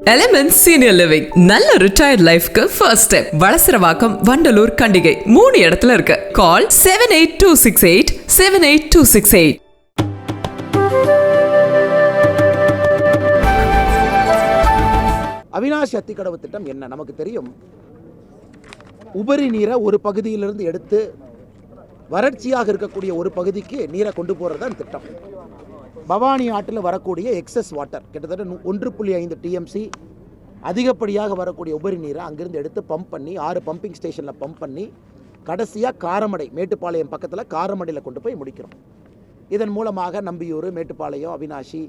Element senior living நல்ல retired லைஃப்க்கு first step Valasaravakkam Vandalur Kandigai. மூணு இடத்துல இருக்கு. Call seven eight two six eight seven eight two six eight Avinashi Athikadavu திட்டம் என்ன? நமக்கு தெரியும். உபரி நீரை ஒரு பகுதியிலிருந்து எடுத்து வறட்சியாக இருக்கக்கூடிய ஒரு பகுதிக்கு நீரை கொண்டு போகிறது தான் திட்டம். பவானி ஆற்றில் வரக்கூடிய எக்ஸஸ் வாட்டர் கிட்டத்தட்ட ஒன்று புள்ளி ஐந்து டிஎம்சி அதிகப்படியாக வரக்கூடிய உபரி நீரை அங்கிருந்து எடுத்து பம்ப் பண்ணி ஆறு பம்பிங் ஸ்டேஷனில் பம்ப் பண்ணி கடைசியாக காரமடை மேட்டுப்பாளையம் பக்கத்தில் காரமடையில் கொண்டு போய் முடிக்கிறோம். இதன் மூலமாக நம்பியூர் மேட்டுப்பாளையம் அவினாஷி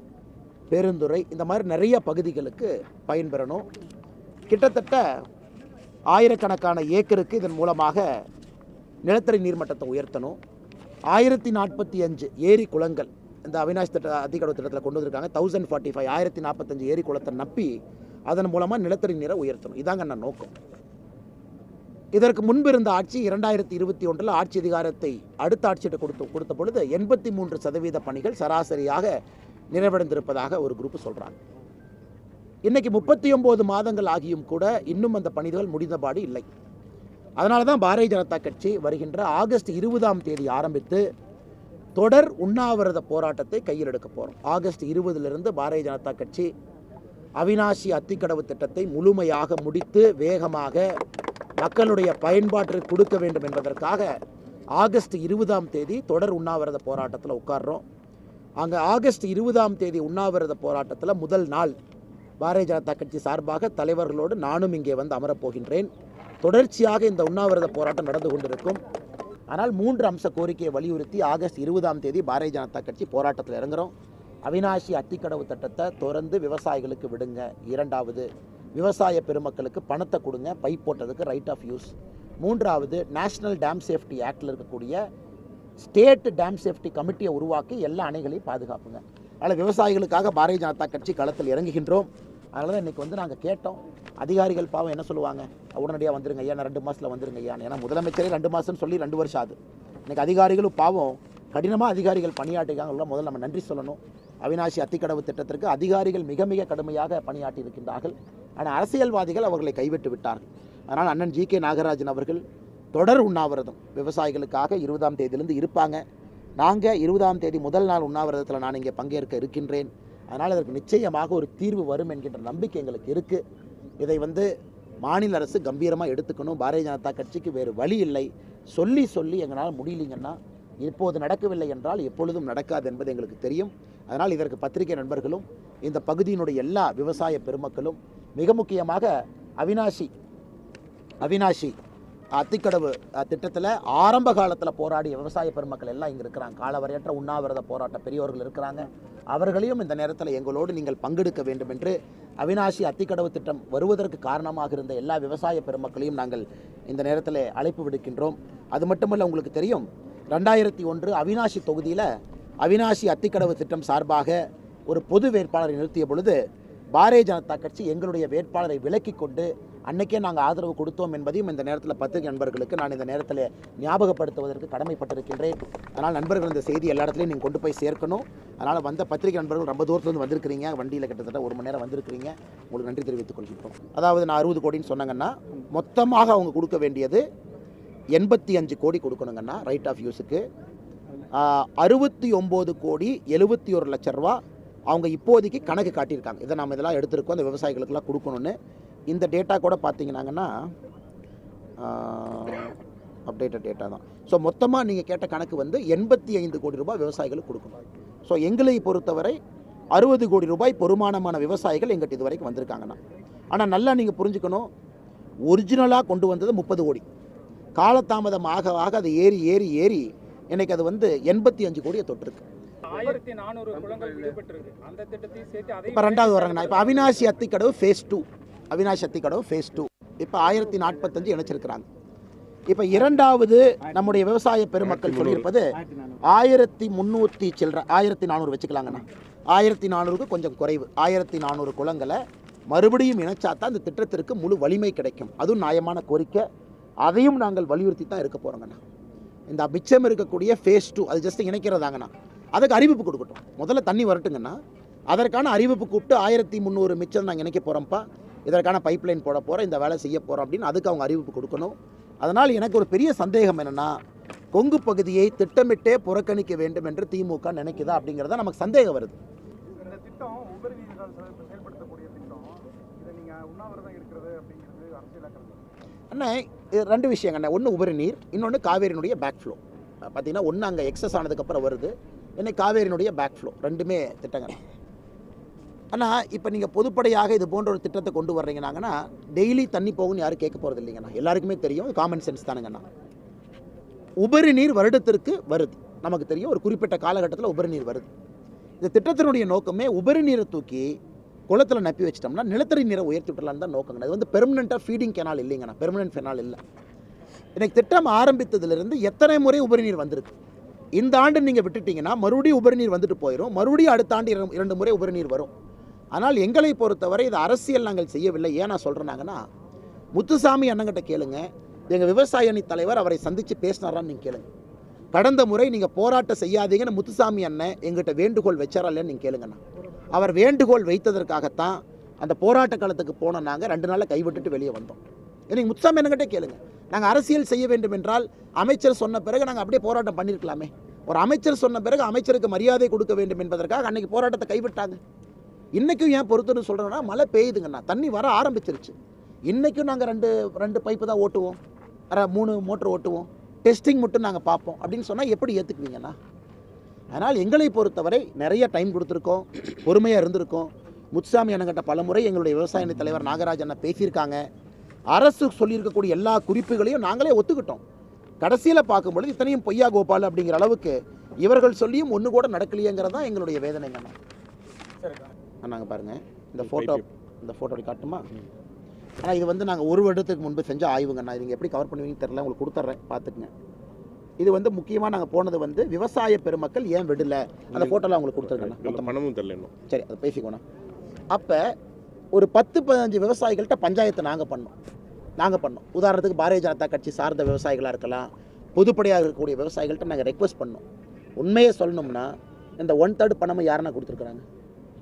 பெருந்துறை இந்த மாதிரி நிறைய பகுதிகளுக்கு பயன்பெறணும். கிட்டத்தட்ட ஆயிரக்கணக்கான ஏக்கருக்கு இதன் மூலமாக நிலத்தடி நீர்மட்டத்தை உயர்த்தணும். ஆயிரத்தி நாற்பத்தி அஞ்சு ஏரி குளங்கள் இந்த அவினாஷ் திட்ட அதிகடவு திட்டத்தில் கொண்டு வந்திருக்காங்க. தௌசண்ட் ஃபார்ட்டி ஃபைவ் ஆயிரத்தி நாற்பத்தஞ்சு ஏரி குளத்தை நப்பி அதன் மூலமாக நிலத்தடி நீரை உயர்த்தணும். இதாங்க நான் நோக்கம். இதற்கு முன்பு இருந்த ஆட்சி இரண்டாயிரத்தி இருபத்தி ஒன்றில் ஆட்சி அதிகாரத்தை அடுத்த ஆட்சியிட்ட கொடுத்து கொடுத்த பொழுது எண்பத்தி மூன்று சதவீத பணிகள் சராசரியாக நிறைவடைந்திருப்பதாக ஒரு குரூப் சொல்கிறாங்க இன்னைக்கு முப்பத்தி ஒம்பது மாதங்கள் ஆகியும் கூட இன்னும் அந்த பணிகள் முடிந்தபாடு இல்லை. அதனால தான் பாரதிய ஜனதா கட்சி வருகின்ற ஆகஸ்ட் இருபதாம் தேதி ஆரம்பித்து தொடர் உண்ணாவிரத போராட்டத்தை கையில் எடுக்க போகிறோம் ஆகஸ்ட் இருபதிலிருந்து பாரதிய ஜனதா கட்சி அவினாசி அத்திக்கடவு திட்டத்தை முழுமையாக முடித்து வேகமாக மக்களுடைய பயன்பாட்டிற்கு கொடுக்க வேண்டும் என்பதற்காக ஆகஸ்ட் இருபதாம் தேதி தொடர் உண்ணாவிரத போராட்டத்தில் உட்கார்றோம். அங்கே ஆகஸ்ட் இருபதாம் தேதி உண்ணாவிரத போராட்டத்தில் முதல் நாள் பாரதிய ஜனதா கட்சி சார்பாக தலைவர்களோடு நானும் இங்கே வந்து அமரப்போகின்றேன் தொடர்ச்சியாக இந்த உண்ணாவிரத போராட்டம் நடந்து கொண்டிருக்கும். ஆனால் மூன்று அம்ச கோரிக்கையை வலியுறுத்தி ஆகஸ்ட் இருபதாம் தேதி பாரதிய ஜனதா கட்சி போராட்டத்தில் இறங்குறோம். அவினாசி அத்திக்கடவு திட்டத்தை திறந்து விவசாயிகளுக்கு விடுங்க. இரண்டாவது விவசாய பெருமக்களுக்கு பணத்தை கொடுங்க. பைப் போட்டதுக்கு ரைட் ஆஃப் யூஸ் மூன்றாவது நேஷனல் டேம் சேஃப்டி ஆக்டில் இருக்கக்கூடிய ஸ்டேட் டேம் சேஃப்டி கமிட்டியை உருவாக்கி எல்லா அணைகளையும் பாதுகாப்புங்க. அதனால் விவசாயிகளுக்காக பாரதிய ஜனதா கட்சி களத்தில் இறங்குகின்றோம். அதனால தான் இன்றைக்கி வந்து நாங்கள் கேட்டோம். அதிகாரிகள் பாவம் என்ன சொல்லுவாங்க? உடனடியாக வந்துருங்க ஐயா நான் ரெண்டு மாதத்தில் வந்துருங்க ஐயா. ஏன்னா முதலமைச்சரே ரெண்டு மாதம்னு சொல்லி ரெண்டு வருஷம் ஆகுது. இன்றைக்கி அதிகாரிகளும் பாவம் கடினமாக அதிகாரிகள் பணியாற்றுகிறாங்க முதல்ல நம்ம நன்றி சொல்லணும். அவினாசி அத்திக்கடவு திட்டத்திற்கு அதிகாரிகள் மிக மிக கடுமையாக பணியாற்றி இருக்கின்றார்கள். ஆனால் அரசியல்வாதிகள் அவர்களை கைவிட்டு விட்டார்கள். அதனால் அண்ணன் ஜி கே நாகராஜன் அவர்கள் தொடர் உண்ணாவிரதம் விவசாயிகளுக்காக இருபதாம் தேதியிலிருந்து இருப்பாங்க. நாங்கள் இருபதாம் தேதி முதல் நாள் உண்ணாவிரதத்தில் நான் இங்கே பங்கேற்க இருக்கின்றேன். அதனால் இதற்கு நிச்சயமாக ஒரு தீர்வு வரும் என்கின்ற நம்பிக்கை எங்களுக்கு இருக்குது இதை வந்து மாநில அரசு கம்பீரமாக எடுத்துக்கணும். பாரதிய ஜனதா கட்சிக்கு வேறு வழி இல்லை. சொல்லி சொல்லி எங்களால் முடியலைங்கன்னா இப்போது நடக்கவில்லை என்றால் எப்பொழுதும் நடக்காது என்பது எங்களுக்கு தெரியும். அதனால் இதற்கு பத்திரிகை நண்பர்களும் இந்த பகுதியினுடைய எல்லா விவசாய பெருமக்களும் மிக முக்கியமாக அவினாஷி அவினாஷி அத்திக்கடவு திட்டத்தில் ஆரம்ப காலத்தில் போராடிய விவசாய பெருமக்கள் எல்லாம் இங்கே இருக்கிறாங்க. காலவரையற்ற உண்ணாவிரத போராட்ட பெரியவர்கள் இருக்கிறாங்க. அவர்களையும் இந்த நேரத்தில் எங்களோடு நீங்கள் பங்கெடுக்க வேண்டும் என்று அவினாசி அத்திக்கடவு திட்டம் வருவதற்கு காரணமாக இருந்த எல்லா விவசாய பெருமக்களையும் நாங்கள் இந்த நேரத்தில் அழைப்பு விடுக்கின்றோம். அது மட்டுமல்ல உங்களுக்கு தெரியும் ரெண்டாயிரத்தி ஒன்று அவினாசி தொகுதியில் அவினாசி அத்திக்கடவு திட்டம் சார்பாக ஒரு பொது வேட்பாளரை நிறுத்திய பொழுது பாரதிய ஜனதா கட்சி எங்களுடைய வேட்பாளரை விலக்கிக் கொண்டு அன்னைக்கே நாங்கள் ஆதரவு கொடுத்தோம் என்பதையும் இந்த நேரத்தில் பத்திரிகை நண்பர்களுக்கு நான் இந்த நேரத்தில் ஞாபகப்படுத்துவதற்கு கடமைப்பட்டிருக்கின்றேன். அதனால் நண்பர்கள் இந்த செய்தி எல்லா இடத்துலையும் நீங்கள் கொண்டு போய் சேர்க்கணும். அதனால் வந்த பத்திரிகை நண்பர்கள் ரொம்ப தூரத்துலேருந்து வந்திருக்கிறீங்க. வண்டியில் கிட்டத்தட்ட ஒரு மணி நேரம் வந்திருக்கிறீங்க. உங்களுக்கு நன்றி தெரிவித்துக் கொள்கின்றோம். அதாவது நான் அறுபது கோடின்னு சொன்னாங்கன்னா மொத்தமாக அவங்க கொடுக்க வேண்டியது எண்பத்தி அஞ்சு கோடி கொடுக்கணுங்கன்னா ரைட் ஆஃப் யூஸுக்கு அறுபத்தி ஒம்பது கோடி எழுபத்தி ஒரு லட்ச ரூபா அவங்க இப்போதைக்கு கணக்கு காட்டியிருக்காங்க. இதை நம்ம இதெல்லாம் எடுத்திருக்கோம். அந்த விவசாயிகளுக்கெல்லாம் கொடுக்கணும்னு. இந்த டேட்டா கூட பார்த்தீங்கன்னாங்கன்னா அப்டேட்டட் டேட்டா தான். ஸோ மொத்தமாக நீங்கள் கேட்ட கணக்கு வந்து எண்பத்தி ஐந்து கோடி ரூபாய் விவசாயிகளுக்கு கொடுக்கணும். ஸோ எங்களை பொறுத்தவரை அறுபது கோடி ரூபாய் பொறுமானமான விவசாயிகள் எங்கிட்ட இது வரைக்கும் வந்திருக்காங்கண்ணா ஆனால் நல்லா நீங்கள் புரிஞ்சுக்கணும் ஒரிஜினலாக கொண்டு வந்தது முப்பது கோடி. காலதாமதம் ஆக ஆக அது ஏறி ஏறி ஏறி இன்னைக்கு அது வந்து எண்பத்தி அஞ்சு கோடியை தொட்டிருக்கு. இப்போ ரெண்டாவது வராங்கண்ணா. இப்போ Avinashi Athikadavu phase two Avinashi Kadavu phase two இப்போ ஆயிரத்தி நாற்பத்தஞ்சு இணைச்சிருக்கிறாங்க. இப்போ இரண்டாவது நம்முடைய விவசாய பெருமக்கள் சொல்லியிருப்பது ஆயிரத்தி முந்நூற்றி சில்லற ஆயிரத்தி நானூறு வச்சுக்கலாங்கண்ணா. ஆயிரத்தி நானூறுக்கு கொஞ்சம் குறைவு. ஆயிரத்தி நானூறு குளங்களை மறுபடியும் இணைச்சாதான் இந்த திட்டத்திற்கு முழு வலிமை கிடைக்கும். அதுவும் நியாயமான கோரிக்கை. அதையும் நாங்கள் வலியுறுத்தி தான் இருக்க போகிறோங்கண்ணா இந்த மிச்சம் இருக்கக்கூடிய ஃபேஸ் டூ அது ஜஸ்ட் இணைக்கிறதாங்கண்ணா. அதுக்கு அறிவிப்பு கொடுக்கட்டும். முதல்ல தண்ணி வரட்டுங்கண்ணா. அதற்கான அறிவிப்பு கூப்பிட்டு ஆயிரத்தி முந்நூறு மிச்சம் நாங்கள் இணைக்க போகிறோம்ப்பா இதற்கான பைப்லைன் போட போகிறோம் இந்த வேலை செய்ய போகிறோம் அப்படின்னு அதுக்கு அவங்க அறிவிப்பு கொடுக்கணும். அதனால் எனக்கு ஒரு பெரிய சந்தேகம் என்னென்னா கொங்கு பகுதியை திட்டமிட்டே புறக்கணிக்க வேண்டும் என்று திமுக நினைக்குதா அப்படிங்கிறத நமக்கு சந்தேகம் வருது. இந்த திட்டம் உபரி நீரால் செயல்~ செயல்படுத்தக்கூடிய திட்டம். இதை நீங்க உண்ணாவிரதம் இருக்கிறது அப்படிங்கிறது அரசியலாக்கிறது. அண்ணா இது ரெண்டு விஷயங்க அண்ணா. ஒன்று உபரி நீர் இன்னொன்று காவேரியினுடைய பேக் ஃப்ளோ பார்த்தீங்கன்னா ஒன்று அங்கே எக்ஸஸ் ஆனதுக்கப்புறம் வருது. இன்னைக்கு காவேரியினுடைய பேக் ஃப்ளோ ரெண்டுமே திட்டங்க ஆனால் இப்போ நீங்கள் பொதுப்படையாக இது போன்ற ஒரு திட்டத்தை கொண்டு வர்றீங்கன்னாங்கன்னா டெய்லி தண்ணி போகும்னு யாரும் கேட்க போகிறது இல்லைங்கண்ணா எல்லாருக்குமே தெரியும். காமன் சென்ஸ் தானுங்கண்ணா உபரி நீர் வருடத்திற்கு வருது. நமக்கு தெரியும் ஒரு குறிப்பிட்ட காலகட்டத்தில் உபரி நீர் வருது. இந்த திட்டத்தினுடைய நோக்கமே உபரி நீரை தூக்கி குளத்தில் நப்பி வச்சிட்டோம்னா நிலத்தடி நீரை உயர்த்தி விடலான்னு தான் நோக்கங்க அது வந்து பெர்மனெண்ட்டாக ஃபீடிங் கெனால் இல்லைங்கண்ணா பெர்மனெண்ட் ஃபெனால் இல்லை. எனக்கு திட்டம் ஆரம்பித்ததுலேருந்து எத்தனை முறை உபரி நீர் வந்திருக்கு? இந்த ஆண்டு நீங்கள் விட்டுட்டீங்கன்னா மறுபடியும் உபரி நீர் வந்துட்டு போயிடும் மறுபடியும் அடுத்த ஆண்டு இரண்டு முறை உபரி நீர் வரும். ஆனால் எங்களை பொறுத்தவரை இது அரசியல் நாங்கள் செய்யவில்லை. ஏன் நான் சொல்கிறேனாங்கன்னா முத்துசாமி அண்ணங்கிட்ட கேளுங்க. எங்கள் விவசாய அணி தலைவர் அவரை சந்தித்து பேசினாரான்னு நீங்கள் கேளுங்க. கடந்த முறை நீங்கள் போராட்டம் செய்யாதீங்கன்னு முத்துசாமி அண்ணன் எங்கிட்ட வேண்டுகோள் வச்சாரா இல்லைன்னு நீங்கள் கேளுங்கண்ணா அவர் வேண்டுகோள் வைத்ததற்காகத்தான் அந்த போராட்ட காலத்துக்கு போன நாங்கள் ரெண்டு நாளில் கைவிட்டுட்டு வெளியே வந்தோம். நீங்கள் முத்துசாமி அண்ணங்கிட்ட கேளுங்க. நாங்கள் அரசியல் செய்ய வேண்டும் என்றால் அமைச்சர் சொன்ன பிறகு நாங்கள் அப்படியே போராட்டம் பண்ணியிருக்கலாமே ஒரு அமைச்சர் சொன்ன பிறகு அமைச்சருக்கு மரியாதை கொடுக்க வேண்டும் என்பதற்காக அன்னைக்கு போராட்டத்தை கைவிட்டாங்க. இன்றைக்கும் ஏன் பொறுத்துன்னு சொல்கிறேன்னா மழை பெய்யுதுங்கண்ணா தண்ணி வர ஆரம்பிச்சிருச்சு. இன்றைக்கும் நாங்கள் ரெண்டு ரெண்டு பைப்பு தான் ஓட்டுவோம். மூணு மோட்டர் ஓட்டுவோம். டெஸ்டிங் மட்டும் நாங்கள் பார்ப்போம். அப்படின்னு சொன்னால் எப்படி ஏற்றுக்குவீங்கண்ணா அதனால் எங்களை பொறுத்தவரை நிறைய டைம் கொடுத்துருக்கோம். பொறுமையாக இருந்திருக்கோம். முத்துசாமி அண்ணங்கிட்ட பலமுறை எங்களுடைய விவசாய தலைவர் நாகராஜ் அண்ணன் பேசியிருக்காங்க. அரசு சொல்லியிருக்கக்கூடிய எல்லா குறிப்புகளையும் நாங்களே ஒத்துக்கிட்டோம். கடைசியில் பார்க்கும்பொழுது இத்தனையும் பொய்யா கோபால் அப்படிங்கிற அளவுக்கு இவர்கள் சொல்லியும் ஒன்று கூட நடக்கலையேங்கிறது தான் எங்களுடைய வேதனைங்கண்ணா நாங்கள் பாருங்கள் இந்த ஃபோட்டோ இந்த ஃபோட்டோ காட்டுமா? ஆனால் இது வந்து நாங்கள் ஒரு வருடத்துக்கு முன்பு செஞ்ச ஆய்வுங்கண்ணா இது நீங்கள் எப்படி கவர் பண்ணுவீங்கன்னு தெரில உங்களுக்கு கொடுத்துட்றேன் பார்த்துக்குங்க. இது வந்து முக்கியமாக நாங்கள் போனது வந்து விவசாய பெருமக்கள் ஏன் விடல? அந்த ஃபோட்டோலாம் உங்களுக்கு. பணமும் தரல இன்னும். சரி அதை பேசிக்கோண்ணா. அப்போ ஒரு பத்து பதினஞ்சு விவசாயிகள்கிட்ட பஞ்சாயத்தை நாங்கள் பண்ணோம். நாங்கள் பண்ணோம். உதாரணத்துக்கு பாரதிய ஜனதா கட்சி சார்ந்த விவசாயிகளாக இருக்கலாம் பொதுப்படையாக இருக்கக்கூடிய விவசாயிகள்கிட்ட நாங்கள் ரெக்வஸ்ட் பண்ணோம். உண்மையை சொல்லணும்னா இந்த ஒன் தேர்ட் பணமும் யாருன்னா கொடுத்துருக்குறாங்க?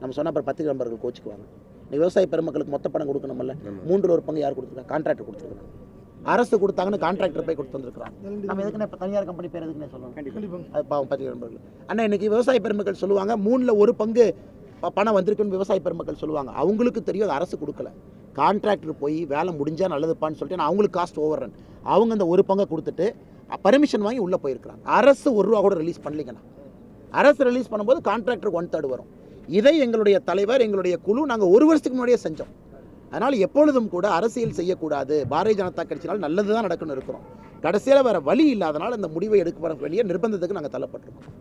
நம்ம சொன்ன அப்புறம் பத்திரிகை நம்பர்கள் கோச்சுக்குவாங்க. இந்த விவசாய பெருமக்களுக்கு மொத்த பணம் கொடுக்கணும்ல. மூன்று ஒரு பங்கு யார் கொடுத்துருக்காங்க கான்ட்ராக்டர் கொடுத்துருக்காங்க அரசு கொடுத்தாங்கன்னு கான்ட்ராக்டர் போய் கொடுத்து வந்திருக்கிறாங்க நம்ம எதுக்குன்னு இப்போ தனியார் கம்பெனி பேர் எதுக்குன்னு சொல்லணும்? அது பாவம் பத்திரிகை நண்பர்கள். அண்ணா இன்னைக்கு விவசாய பெருமக்கள் சொல்லுவாங்க மூணில் ஒரு பங்கு பணம் வந்திருக்குன்னு விவசாய பெருமக்கள் சொல்லுவாங்க. அவங்களுக்கு தெரியும் அது அரசு கொடுக்கல. கான்ட்ராக்டர் போய் வேலை முடிஞ்சா நல்லதுப்பான்னு சொல்லிட்டு அவங்களுக்கு காஸ்ட் ஓவர் ரன் அவங்க அந்த ஒரு பங்கை கொடுத்துட்டு பர்மிஷன் வாங்கி உள்ளே போயிருக்கிறாங்க. அரசு ஒரு ரூபா கூட ரிலீஸ் பண்ணலிங்கண்ணா. அரசு ரிலீஸ் பண்ணும்போது கான்ட்ராக்டர் ஒன் தேர்ட் வரும். இதை எங்களுடைய தலைவர் எங்களுடைய குழு நாங்கள் ஒரு வருஷத்துக்கு முன்னாடியே செஞ்சோம். அதனால் எப்பொழுதும் கூட அரசியல் செய்யக்கூடாது. பாரதிய ஜனதா கட்சினால் நல்லது தான் நடக்கணும் இருக்கிறோம். கடைசியில் வேறு வழி இல்லாதனால் இந்த முடிவை எடுக்க வர வேண்டிய நிர்பந்தத்துக்கு நாங்கள் தள்ளப்பட்டிருக்கோம்.